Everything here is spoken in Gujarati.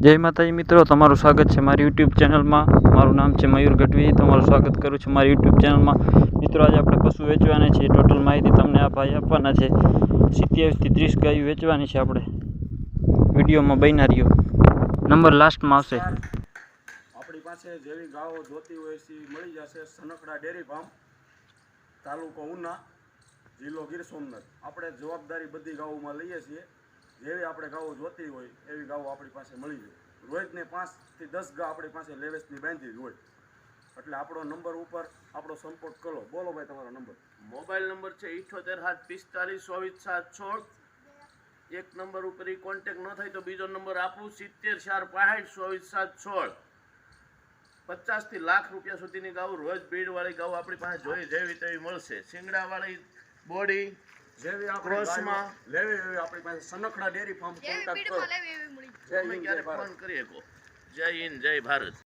જય માતાજી મિત્રો, તમારું સ્વાગત છે મારી યુટ્યુબ ચેનલમાં. મારું નામ છે મયુર ગઢવી, તમારું સ્વાગત કરું છું મારી યુટ્યુબ ચેનલમાં. મિત્રો, આજે આપણે પશુ વેચવાના છે ટોટલ માહિતી તમને આ ભાઈ આપવાના છે. સિત્યાવીસથી ત્રીસ ગાયો વેચવાની છે આપણે. વિડીયોમાં બનારીઓ નંબર લાસ્ટમાં આવશે. આપણી પાસે જેવી ગાઓ જોતી હોય મળી જશે. સનકડા ડેરી ફાર્મ, તાલુકો ઉના, જિલ્લો ગીર સોમનાથ. આપણે જવાબદારી બધી ગાયોમાં લઈએ છીએ. જેવી આપણે ગાયો જોતી હોય, એવી ગાયો આપણી પાસે મળી જાય. રોજને પાંચથી દસ ગા આપણી પાસે લેવેસની બાંધી હોય. એટલે આપણો નંબર ઉપર આપણો સંપોર્ટ કરો. બોલો ભાઈ તમારો નંબર. મોબાઈલ નંબર છે ઇઠોતેર સાત પિસ્તાલીસ ચોવીસ સાત છ એક નંબર ઉપર ઈ કોન્ટેક ન થાય તો બીજો નંબર આપું. સિત્તેર ચાર પાંઠ ચોવીસ સાત છ પચાસથી લાખ રૂપિયા સુધીની ગાઉ રોજ ભીડવાળી ગાઉ આપણી પાસે જોઈ જેવી તેવી મળશે. શિંગડાવાળી બોડી જેવી આપણે ક્રોસમાં. લેવી એવી આપણી પાસે સનખડા ડેરી ફાર્મ કોન્ટેક્ટ કરો. જય તમે હિન્દ, જય ક્યારે ભારત કરી શકો જય હિન્દ જય ભારત.